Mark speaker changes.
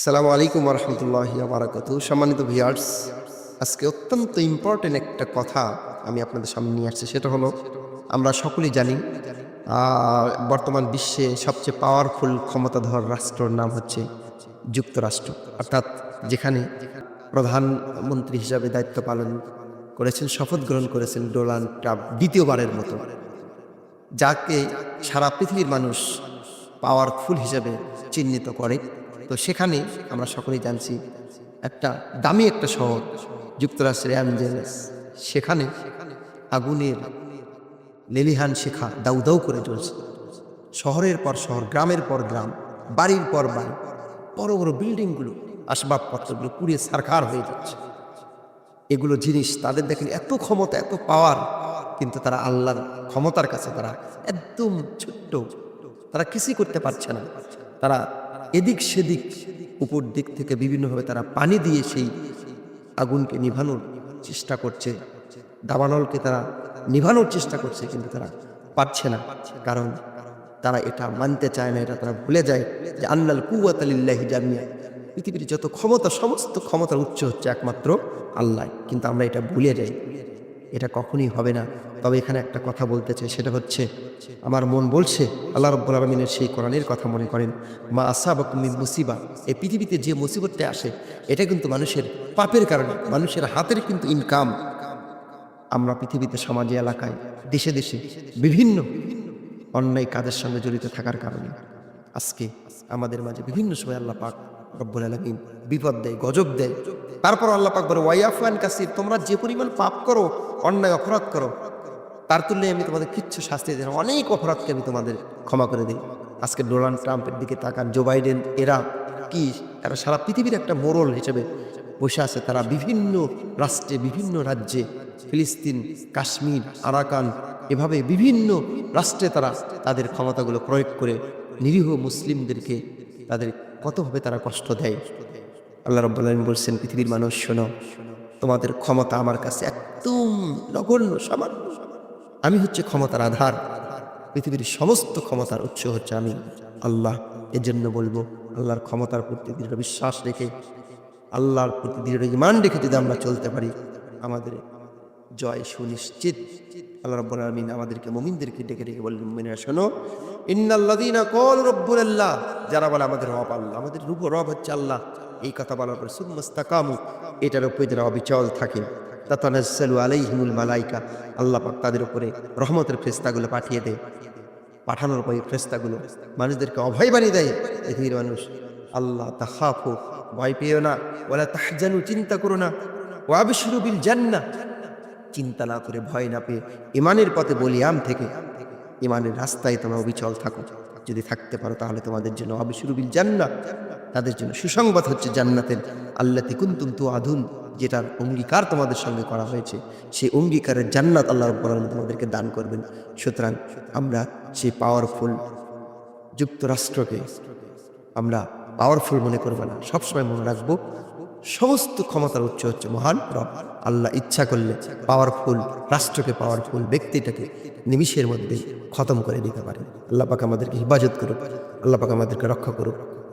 Speaker 1: সালামু আলাইকুম রহমতুল্লাহ বারাকাত সম্মানিত ভিয়ার্স আজকে অত্যন্ত ইম্পর্টেন্ট একটা কথা আমি আপনাদের সামনে নিয়ে আসছি। সেটা হলো, আমরা সকলেই জানি বর্তমান বিশ্বে সবচেয়ে পাওয়ারফুল ক্ষমতাধর রাষ্ট্রর নাম হচ্ছে যুক্তরাষ্ট্র। অর্থাৎ যেখানে প্রধানমন্ত্রী হিসাবে দায়িত্ব পালন করেছেন, শপথ গ্রহণ করেছেন ডোনাল্ড ট্রাম্প দ্বিতীয়বারের মতো। যাকে সারা পৃথিবীর মানুষ পাওয়ারফুল হিসাবে চিহ্নিত করে। তো সেখানে আমরা সকলেই জানছি একটা দামি একটা শহর যুক্তরাষ্ট্রের অ্যাঞ্জেলেস সেখানে আগুনের লেলিহান শেখা দাউ দাউ করে চলছে শহরের পর শহর, গ্রামের পর গ্রাম, বাড়ির পর বাড়ি, বড় বড় বিল্ডিংগুলো, আসবাবপত্রগুলো পুড়িয়ে সারখার হয়ে যাচ্ছে। এগুলো জিনিস তাদের দেখেন এত ক্ষমতা, এত পাওয়ার, কিন্তু তারা আল্লাহর ক্ষমতার কাছে তারা একদম ছোট্ট। তারা কিছুই করতে পারছে না। তারা এদিক সেদিক, উপর দিক থেকে বিভিন্নভাবে তারা পানি দিয়ে সেই আগুনকে নিভানোর চেষ্টা করছে। দাবানলকে তারা নিভানোর চেষ্টা করছে, কিন্তু তারা পারছে না। কারণ তারা এটা মানতে চায় না, এটা তারা ভুলে যায় যে আল্লাহ কুয়াতালিল্লাহি জামিয়া পৃথিবীর যত ক্ষমতা, সমস্ত ক্ষমতার উচ্চ হচ্ছে একমাত্র আল্লাহ। কিন্তু আমরা এটা ভুলে যাই। এটা কখনই হবে না। তবে এখানে একটা কথা বলতে চাই সেটা হচ্ছে, আমার মন বলছে, আল্লাহ রব্বুল আলমিনের সেই কোরআনের কথা মনে করেন, মা আসাবা কুমির মুসিবা। এই পৃথিবীতে যে মুসিবতটা আসে, এটা কিন্তু মানুষের পাপের কারণে, মানুষের হাতের কিন্তু ইনকাম। আমরা পৃথিবীতে সমাজে, এলাকায়, দেশে দেশে বিভিন্ন অন্যায় কাজের সঙ্গে জড়িত থাকার কারণে আজকে আমাদের মাঝে বিভিন্ন সময় আল্লাহ পাক রব্বুল আলমিন বিপদ দেয়, গজব দেয় তারপর আল্লাহ পাক বলে ওয়াইয়াফান কাসির, তোমরা যে পরিমাণ পাপ করো, অন্যায়, অপরাধ করো, তার তুলনায় আমি তোমাদের কিচ্ছু শাস্তি দিই অনেক অপরাধকে আমি তোমাদের ক্ষমা করে দিই। আজকে ডোনাল্ড ট্রাম্পের দিকে তাকান, জো বাইডেন এরা কি? এরা সারা পৃথিবীর একটা মোড়ল হিসেবে বসে আছে। তারা বিভিন্ন রাষ্ট্রে, বিভিন্ন রাজ্যে, ফিলিস্তিন, কাশ্মীর, আরাকান, এভাবে বিভিন্ন রাষ্ট্রে তারা তাদের ক্ষমতাগুলো প্রয়োগ করে নিরীহ মুসলিমদেরকে তাদের কতভাবে তারা কষ্ট দেয়? আল্লাহ রব্বুল আলামিন বলছেন, পৃথিবীর মানুষ, শোনো, তোমাদের ক্ষমতা আমার কাছে একদম নগণ্য, সামান্য। আমি হচ্ছে ক্ষমতার আধার। পৃথিবীর সমস্ত ক্ষমতার উৎস হচ্ছে আমি, আল্লাহ। এর জন্য বলব, আল্লাহর ক্ষমতার প্রতি দৃঢ় বিশ্বাস রেখে, আল্লাহর প্রতি দৃঢ় ইমান রেখে যদি আমরা চলতে পারি, আমাদের জয় সুনিশ্চিত। আল্লাহ রব্বুল আলমিন আমাদেরকে, মুমিনদেরকে ডেকে ডেকে বললেন, মুমিনেরা, শোনো, ইন্নাল্লাযীনা ক্বালু রব্বুনাল্লাহ। যারা বলে, আমাদের রব আল্লাহ, আমাদের রূপ রব হচ্ছে আল্লাহ। এই কথা বলার পরে, সুম্মাস্তাকামু এটার উপরে যারা অবিচল থাকে, তাতানাজ্জালু আলাইহিমুল মালাইকা, আল্লাহ পাক তাদের উপরে রহমতের ফেরেশতাগুলো পাঠিয়ে দেয়। পাঠানোর পরে ফেরেশতাগুলো মানুষদেরকে অভয় বানিয়ে দেয়। পৃথিবীর মানুষ, আল্লাহ তাহাফু ভয় পেও না ওলা তাহজানু, চিন্তা করো না ওয়াবিশরু বিল জান্নাহ চিন্তা না করে ভয় না পেয়ে ইমানের পথে বলিয়াম থেকে ইমানের রাস্তায় তোমরা অবিচল থাকো। যদি থাকতে পারো তাহলে তোমাদের জন্য অবিশুরুবিল জান্নাত তাদের জন্য সুসংবাদ হচ্ছে জান্নাতের। আল্লাতি কুন্তুম তু আধুন যেটার অঙ্গীকার তোমাদের সঙ্গে করা হয়েছে। সেই অঙ্গীকারের জান্নাত আল্লাহ রব্বুল তোমাদেরকে দান করবেন। সুতরাং আমরা সেই পাওয়ারফুল যুক্তরাষ্ট্রকে আমরা পাওয়ারফুল মনে করব না, সবসময় মনে রাখব, সমস্ত ক্ষমতার উচ্চ হচ্ছে মহান রব। আল্লাহ ইচ্ছা করলে পাওয়ারফুল রাষ্ট্রকে পাওয়ারফুল ব্যক্তিটাকে নিমিষের মধ্যে খতম করে দিতে পারে আল্লাহ পাক আমাদেরকে হেফাজত করুক, আল্লাহ পাক আমাদেরকে রক্ষা করুক।